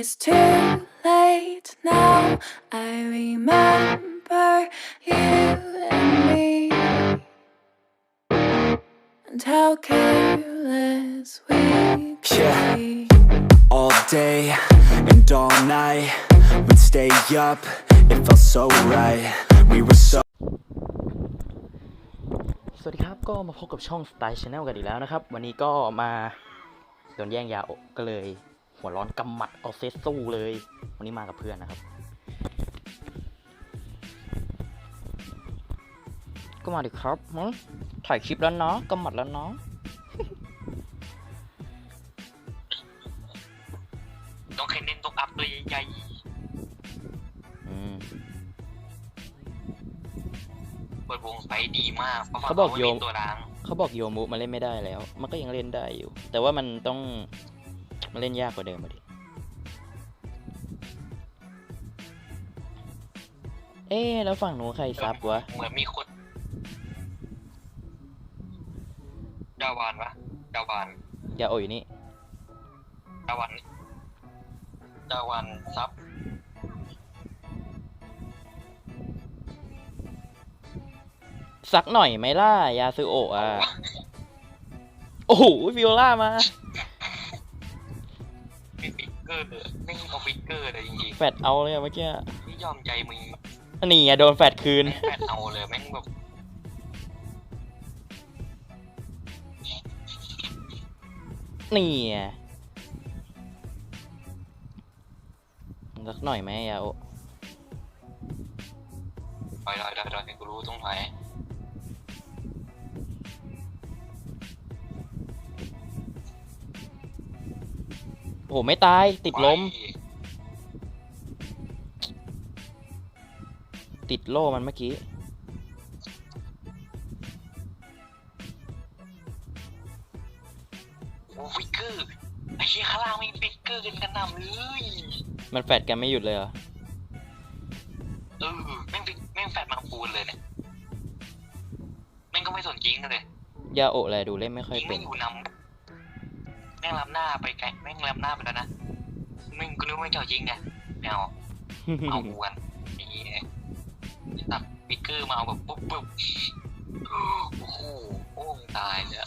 it's too late now. I remember you and me, and how careless we could Yeah. be. all day and all night. We'd stay up, it felt so right. We were so สวัสดีครับ ก็มาพบกับช่อง Style Channel กันอีกแล้วนะครับ วันนี้ก็มาโดนแย่งยาอกก็เลย หัวร้อนกำหมัดเอาเซตสู้เลย วันนี้มากับเพื่อนนะครับ ก็มาดิครับหึถ่ายคลิปแล้วเนาะกำหมัดแล้วเนาะต้องให้เน้นต้องอัพตัวใหญ่อืมๆเปิดวงไปดีมากเพราะว่าเขาบอกไม่โยมมีตัวล้างเขาบอกโยมุมันเล่นไม่ได้แล้ว มันก็ยังเล่นได้อยู่ แต่ว่ามันต้อง มันเล่นยากกว่าเดิมมาดิ เอ๊ะแล้วฝั่งหนูใครซับวะ เหมือนมีคนดาวานปะดาวานอย่าโอยอยู่นี่ ดาวานดาวานซับ สักหน่อยไหมล่ะ ยาซูโอะอะ โอ้โหฟิโอล่ามามีฟิกเก อร์ไม่เอาฟิกเกอร์เลยจริงแฟดเอาเลยอะเมื่อกี้ๆไม่ยอมใจมึงนี่อะโดนแฟดคืนแม่งแปดเอาเลยแม่งแบบนี่อะสักหน่อยไหมยาโอะไปได้ได้ได้กูรู้ตรงไหน โอ้โหไม่ตายติดลมไปติดโล่มันเมื่อกี้ โอ้ฟิกเกอร์ไอ้เหี้ยข้างล่างมีฟิกเกอร์กันกระหน่ำเลยมันแฟดกันไม่หยุดเลยเหรอ เออแม่งฟิกแม่งแฟดมาปูนเลยเนี่ยแม่งก็ไม่สนจริงเลย ยาโอะแลดูเล่นไม่ค่อยยิงเป็ไม่น อยู่นำแม่ งล้ำหน้าไปไกลแม่งล้ำหน้าไปแล้วนะแม่งกูนึกว่าเจ้าจริงไงไม่เอาเอากูกันนี่ไงตัดฟิกเกอร์มาเอาแบบปุ๊บปุ๊บโอ้โหโอ้ตายเลย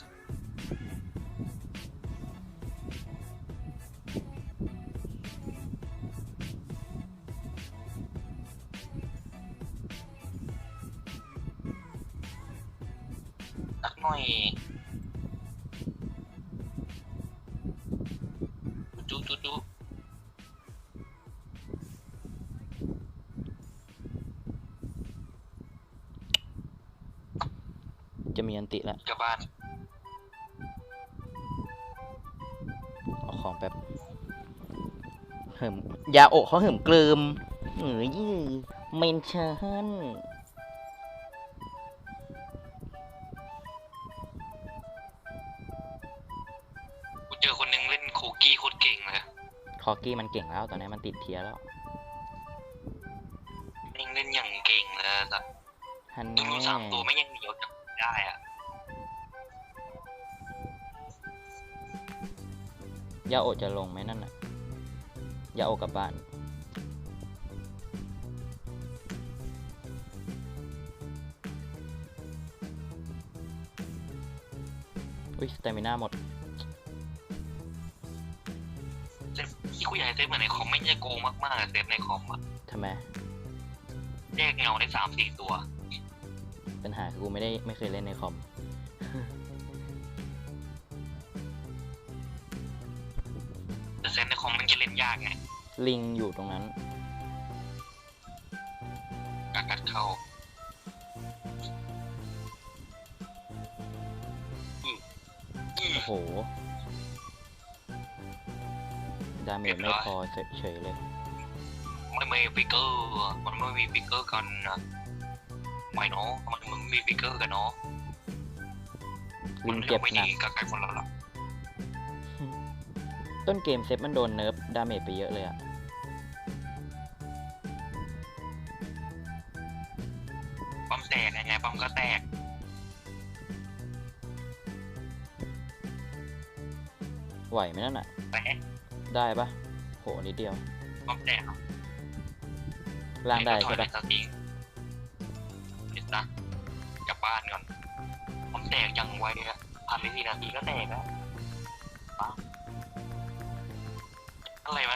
บบ้านเอาของแป๊บเหิมยาโอะเขาเหิมเกลิมเอ้ยเมนเชนกูเจอคนหนึงเล่นโคกี้โคตรเก่งเลยคอกี้มันเก่งแล้ว ตอนนี้มันติดเทียร์แล้วแม่งเล่นอย่างเก่งเลยสัสฮันดูแน่สามตัวไม่ยังเหนียวจับได้อะ ยาโอะจะลงไหมนั่นน่ะยาโอะกลับบ้าน อุ้ยสเตมิน่าหมดเซฟที่กูอยากให้เซฟเหมือนในคอมไม่งจะโกงมากๆอะเซฟในคอมอะทำไม แยกเงาได้สามสี่ตัว ปัญหาคือกูไม่ได้ไม่เคยเล่นในคอม ยากไงลิงอยู่ตรงนั้น กัดกัดเข้าอืมอืม โอ้โห ดาเมจไม่พอเฉยๆเลย มันไม่มีฟิกเกอร์อะมันไม่มีฟิกเกอร์กันนะไม่เนาะมันมันไม่มีฟิกเกอร์กันเนาะลิงเจ็บไม่หนัดีกกับใครคนละละ ต้นเกมเซฟมันโดนเนิร์ฟดาเมจไปเยอะเลยอะปั๊มแตกยังไงปั๊มก็แตก ไหวไหมนั่นอะแตกได้ปะโหโหนิดเดียวความแตกเนาะล่างได้ถอใช่ยไปปะสติงเดี๋ยวนะกลับบ้านก่อน ผมแตกยังไวอะผ่านไปสี่นาทีก็แตกแล้วว้าว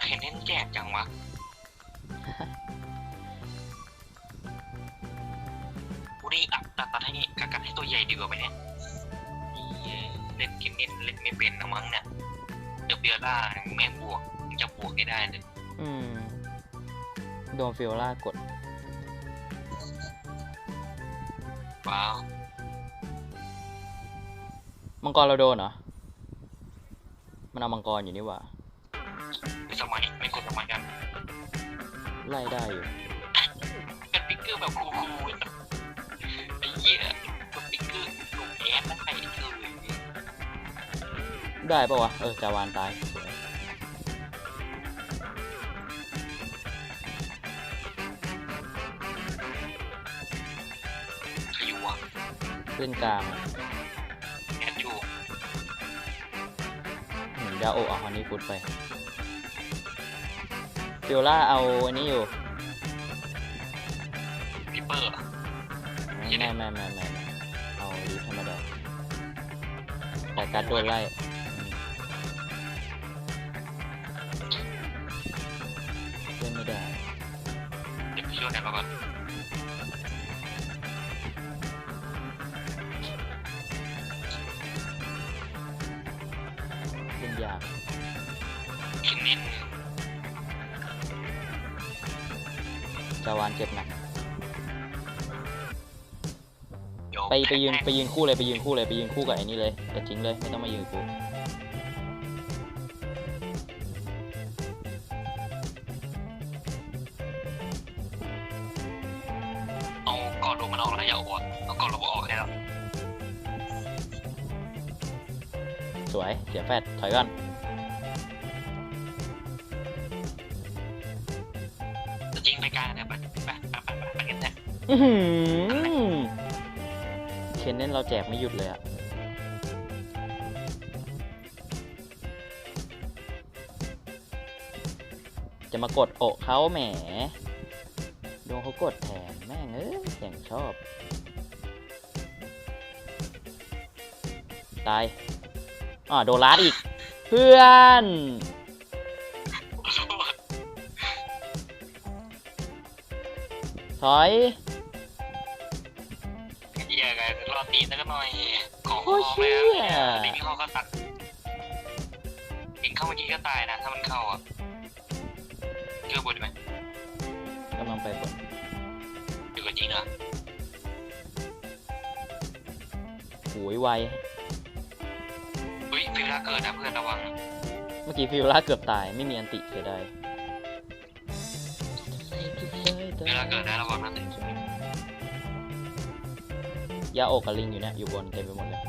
คนเน้นแจกจังวะ กูนี่อัดตัดตัดให้กัดกัดให้ตัวใหญ่ดีกว่าไหมเนี่ยไอ้เหี้ยเล่นเกมเน้นเล่นไม่เป็นนะมั้งเนี่ยเดี๋ยวเบียร่าแม่งบวกมึงจะบวกให้ได้เลยอืมโดนฟิโอล่ากด ว้าว มังกรเราโดนเหรอ มันเอามังกรอยู่นี่หว่า ไล่ได้อยู่เป็นปิกเกอร์แบบคูลๆไอ้เหี้ยตัวปิกเกอร์ถูกแอดนั่นไปเฉยได้ปะวะ เออจาวานตายสวยขยุวะเล่นกลางแอดอยู่อืมยาโอะเอาฮันนี่ฟุตไป ฟิโอล่าเอาอันนี้อยู่ปิเปอร์ ไม่ไม่ไม่ไม่ไม่เอาลีธรรมดาแต่การดโดนไล่อืมเล่นไม่ได้ เดี๋ยวไปช่วยกันแล้วก่อนาวานเจ็บหนักเดี๋ยวไปไปยืนแพ้ไปยืนคู่เลยไปยืนคู่เลยไปยืนคู่กับไอ้นี่เลยกับจริงเลยไม่ต้องมายืนกูเอากอดลงมันออกแล้วอย่าเอาออกเอากอดลงมันออกให้แล้วสวยเสียแฟดถอยก่อน เคนเน่นเราแจกไม่หยุดเลยอะจะมากดโอะเขาแหมโดนเขากดแทนแม่งเอ้ยอย่างชอบ ตายอ่าโดนลัดอีก เพื่อนถอย เหี้ยกันรอตีนแล้วก็หน่อย ของโอ้พอเชี่แล้ยวเนี่ยลิงเข้าก็ตัดลิงเข้าเมื่อกี้ก็ตายนะ ถ้ามันเข้าอะเชื่อบนไหมกำลังไปบนอยู่กับจริงเหรอหูยไวเฮ้ยฟิลล่าเกิดนะเพื่อนระวัง เมื่อกี้ฟิวล่าเกือบตายไม่มีอันติเสียดายฟิลล่าเกิดนะระวังนะ ยาโอกกับลิงอยู่เนี่ยอยู่บนเต็มไปหมดเลย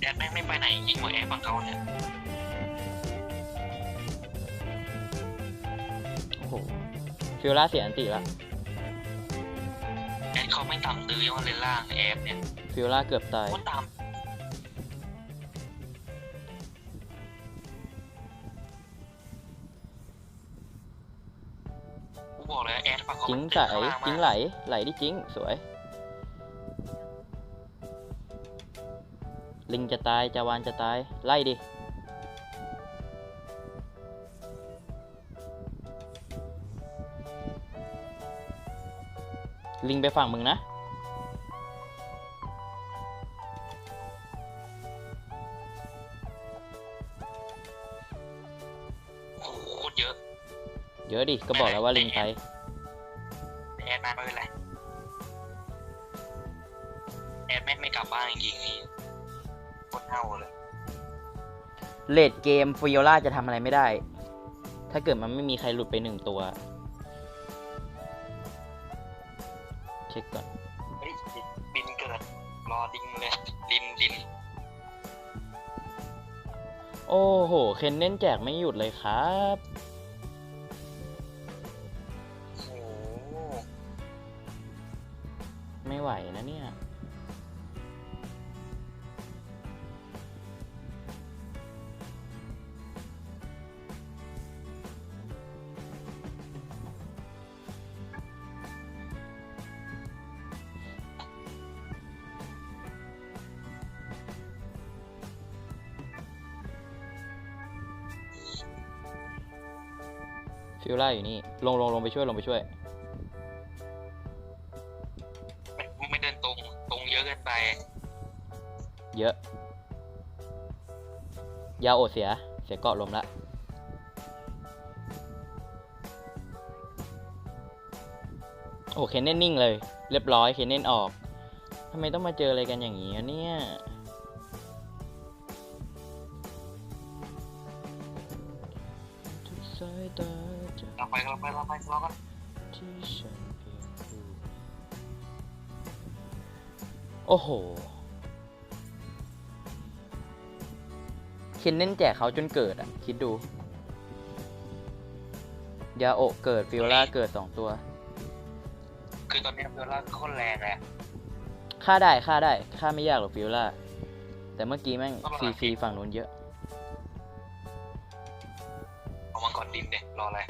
แดดแม่งไม่ไปไหนยิงหัวแอร์ฝั่งเขาเนี่ยโอ้โหฟิวล่าเสียอันติละแดดเขาไม่ต่ำตื้อยังว่าเลนล่างแอฟเนี่ยฟิวล่าเกือบตายโคตรต่ำกูบอกเลยแอดฝั่งเขาจิงมันใสข้างล่างจิงมากไหลไหลดิจิงสวย ลิงจะตายจาวานจะตาย ไล่ดิ ลิงไปฝั่งมึงนะ โอ้โหโคตรเยอะ เยอะดิ ก็บอกแล้วว่าลิงไป แอดมาไม่เป็นไร เลดเกมฟิโอล่าจะทำอะไรไม่ได้ ถ้าเกิดมันไม่มีใครหลุดไปหนึ่งตัว เช็คก่อน เฮ้ยดินเกิด รอดิงเลยดินดินโอ้โห เคนเน้นแจกไม่หยุดเลยครับ โอ้โหไม่ไหวนะเนี่ย ฟิลล่าอยู่นี่ ลงลงลงไปช่วยลงไปช่วย ไม่ไม่เดินตรง ตรงเยอะเกินไป เยอะ ยาโอดเสีย เสียเกาะลมละ โอ้เคนเน่นนิ่งเลย เรียบร้อย เคนเน่นออก ทำไมต้องมาเจออะไรกันอย่างนี้อะเนี่ย เราไปเราไปเราไปเรากันที่ฉันเพียงผู้โอ้โหเคนเน่นแจกเขาจนเกิดอะ คิดดู ยาโอะเกิดฟิโอล่าเกิดสองตัว คือตอนเนี้ยเบลล่าโคตรแรงเลยอะฆ่าได้ฆ่าได้ฆ่าไม่ยากหรอกฟิโอล่า แต่เมื่อกี้แม่งต้องฟรีระวังฟรีฝั่งนู้นเยอะ เอามังกรดินเด็รออะไร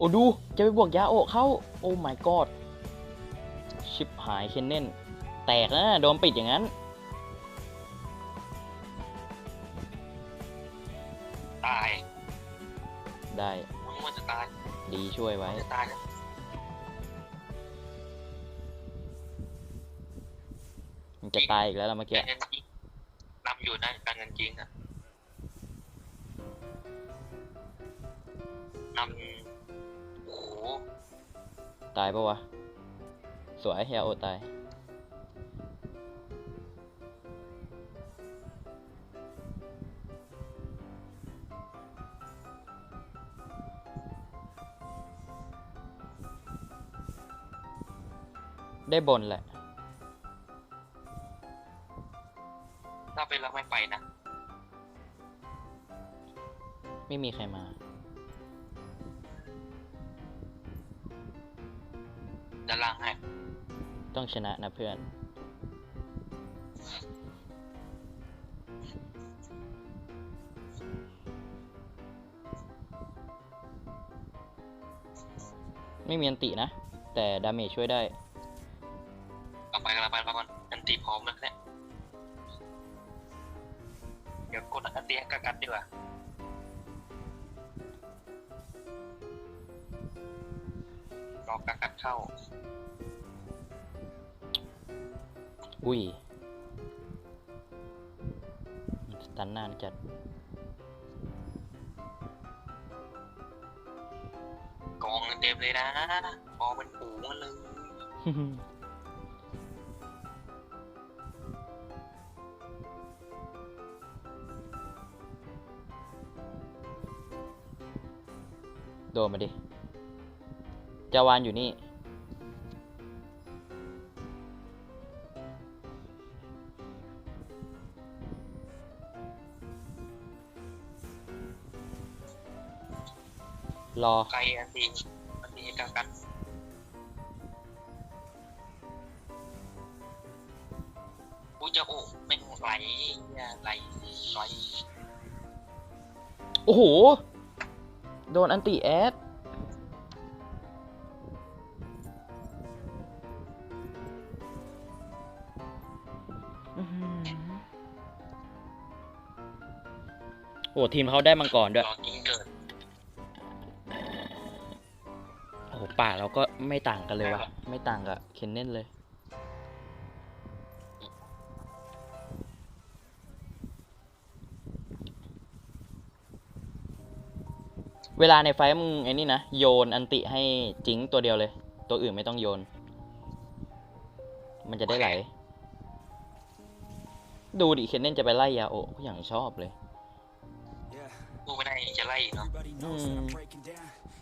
โอ้ดู จะไปบวกยาโอะเข้า โอ้ my god ชิบหายเคนเน่น แตกนะ โดนปิดอย่างนั้น ตายได้มึงมันจะตายดีช่วยไว้จะตายนะมันจะตายอีกแล้วล่ะเมื่อกี้ การเงินจริงนำอยู่นะการเงินจริงอะนำโอ้โห ตายปะวะ สวยยาโอะตาย ได้บนแหละ ถ้าเป็นเราไม่ไปนะ ไม่มีใครมา จะล้างให้ต้องชนะนะเพื่อน ไม่มีอันตินะ แต่ดาเมจช่วยได้เราไปกันเราไปเราก่อนอันตีพร้อมแล้วเนี่ย เดี๋ยวกดอันตีให้กัดๆดีกว่า รอกัดๆเข้า อุ้ยสตันนานจัดกองเต็มเลยนะกองเป็นฝูงมันเลยโดนมาดิ จาวานอยู่นี่ รอ ไกลอันตีอันตีกัดกัดกูจะโอ้ไม่งไหลเนี่ยไหลไหลโอ้โห โดนอันติแอด อ้ทีมเขาได้มังกรด้วย รอกินเกิดโอ้โหป่าเราก็ไม่ต่างกันเลยวะไม่ต่างกับเคนเน่นเลย เวลาในไฟท์มึงไอ้นี่นะ โยนอันติให้จิงตัวเดียวเลย ตัวอื่นไม่ต้องโยน มันจะได้ไหล ดูดิเคนเน่นจะไปไล่ยาโอะอย่างชอบเลย play, you know? Mm.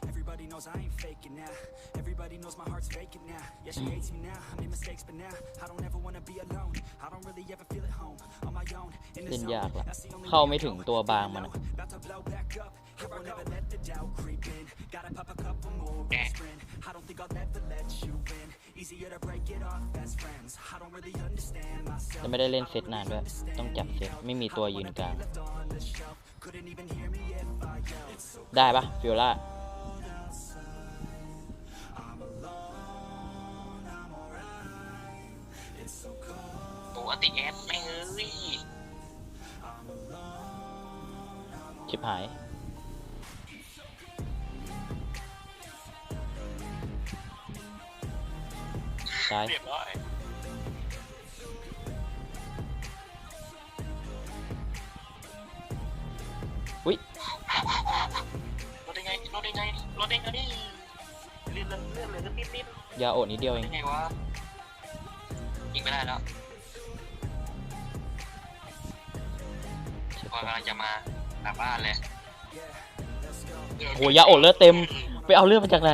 Everybody knows I ain't faking now. Everybody knows my heart's vacant now. Yeah, she hates me now. I made mistakes, but now I don't ever wanna be alone. I don't really ever feel at home on my own. In the zone, that's the only way I go. About to blow back up. Here I never let the doubt creep in. Gotta pop a couple more aspirin. I don't think I'll ever let you in. Easier to break it off best friends. I don't really understand myself. จะไม่ได้เล่นเซตนานด้วย ต้องจับเซตไม่มีตัวยืนกลาง Left on the shelf. Couldn't even hear me if I yelled. It's so ได้ปะฟิโอล่า I'm alone, I'm alright. It's so cold. โอ้อันติแอดแม่งเอ้ยชิบหาย ตาย เรียบร้อยอุ้ยรถได้ไงรถได้ไงรถได้ไงเลื่อนเลื่อนเลื่อนเลยก็นิดนิดยาโอดนิดเดียวเอได้งไงวะยิงไม่ได้แล้วพอกำลังจะมากลับบ้านเลย โหยาโอดเลือดเต็ม ไปเอาเลือดมาจากไหน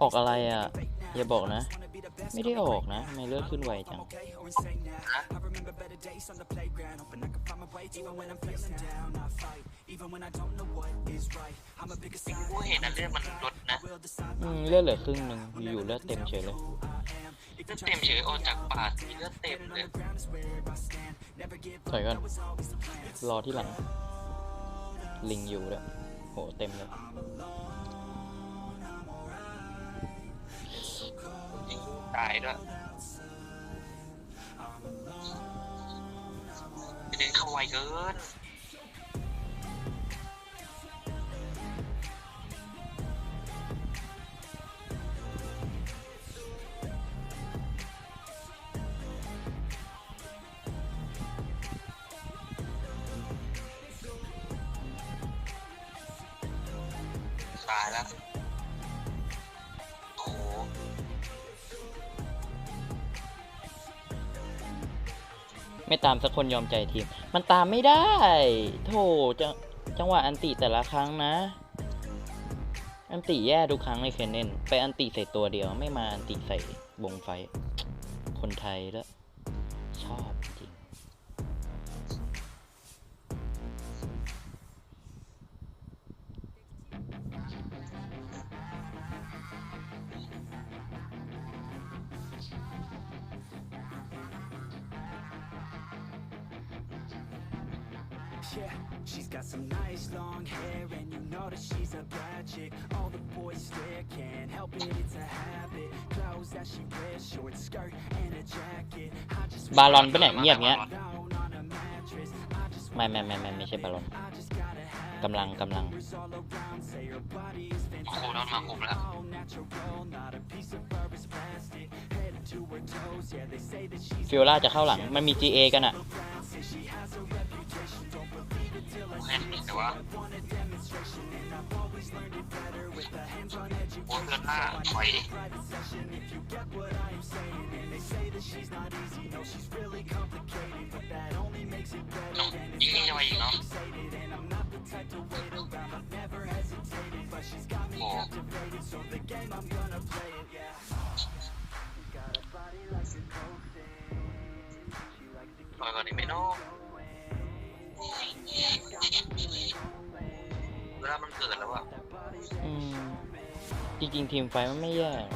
ออกอะไรอะ fake now. อย่าบอกนะ Wanna be the best, ไม่ได้ออกนะทำไมเลือดขึ้นไวจัง okay or insane now. I remember better days on the playground, hoping I could find my way even when I'm feeling down. I fight, even when I don't know what is right. I'm a bigger side. กูเห็นนะเลือดมันลดนะ Will decide อืมเลือดเหลือครึ่งหนึ่งอยู่ๆเลือดเต็มเฉยเลย who I am. If เลือดเต็มเฉยออกจากปากมีเลือดเต็มเลย ground is where I stand, never give ถอยก่อน รอที่หลัง ลิงอยู่ด้วยโห เต็มเลย ตายด้วยเด็นเข้าไวเกิน ไม่ตามสักคนยอมใจทีม มันตามไม่ได้ โถจังจังหวะอันติแต่ละครั้งนะ อันติแย่ทุกครั้งเลยเคนเน่น ไปอันติใส่ตัวเดียว ไม่มาอันติใส่วงไฟ คนไทยแล้ว Yeah, she's got some nice long hair, and you know that she's a bad chick. All the boys stare, can't help it, it's a habit. Clothes that she wears, short skirt and a jacket. I just บาลอนปะเนี่ยเงียบเงี้ย down on a mattress. I just ไม่ไม่ไม่ไม่ไม่ใช่บาลอน I just gotta have กำลังกำลัง hers all around. Say her body is โอ้โหนอนมาคุมแล้ว all natural, not a piece of fur is plastic. Head to her toes, yeah, they say that she's ฟิโอล่าจะเข้าหลัง มันมี GA กันอะ say she has a reputation. Don't believe it till I แม่นแต่ว่า want a demonstration, and I've always learned it better with a hands-on โอ้ education. เลือดหน้าถอยดิ Private session, if you get what I am saying, and they say that she's not easy. No, she's really complicated, but that only makes it better. น้องยิงยิงจะมาอีกเนาะ Fixated, and I'm not the type to wait around. I've never hesitated, but ริงๆทีมไฟมันไม่แย่หรอก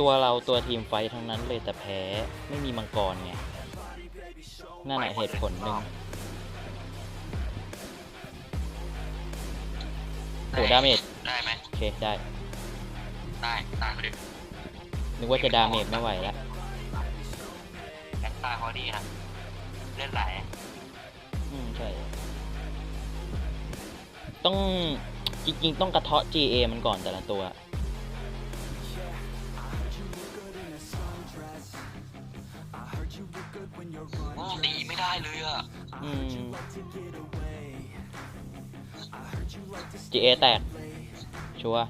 ตัวเราตัวทีมไฟท์ทั้งนั้นเลยแต่แพ้ไม่มีมังกรไงนั่นแหละเหตุผลหนึ่งโหดาเมจได้ไหมโอเคได้ ได้ตายไปดินึกว่าจะดาเมจไม่ไหวแล้วแอคตายเขาดีนะเลือดไหลอืมใช่ ต้องจริงๆ ต้องกระเทาะ GA มันก่อนแต่ละตัว โอ้ตีไม่ได้เลยอะอืม GA แตก ชัวร์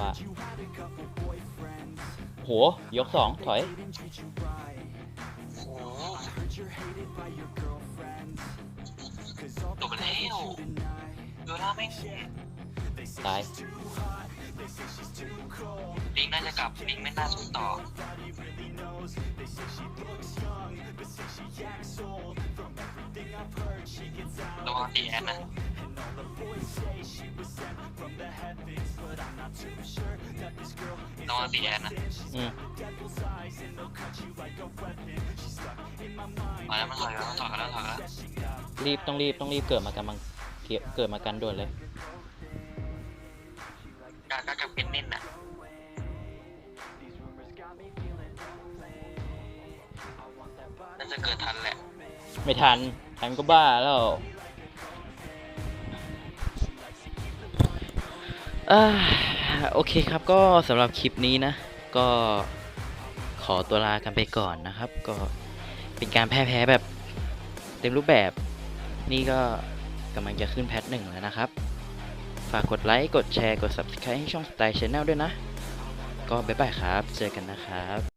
ว่าโห ยกสองถอย โอ้โหจบไปแล้ว เวลาไม่งตายลิงน่าจะกลับลิงไม่น่าสู้ต่อระวังตีแอนนะระวังตีแอนนะอืมมาแล้วมันถอยแล้วถอยกันแล้วถอยกันแล้วรีบต้องรีบต้องรีบเกิดมากำลัง เกิดเกิดมากันด่วนเลยกาก็จะเป็นเน่นน่ะน่าจะเกิดทันแหละ ไม่ทันทันก็บ้าแล้วอ่าโอเคครับก็สำหรับคลิปนี้นะ ก็ขอตัวลากันไปก่อนนะครับ ก็เป็นการแพ้แพ้แบบเต็มรูปแบบ นี่ก็ กำลังจะขึ้นแพทหนึ่งแล้วนะครับ ฝากกดไลค์ กดแชร์ กด Subscribe ให้ช่อง Style Channel ด้วยนะ ก็บ๊ายบายครับ เจอกันนะครับ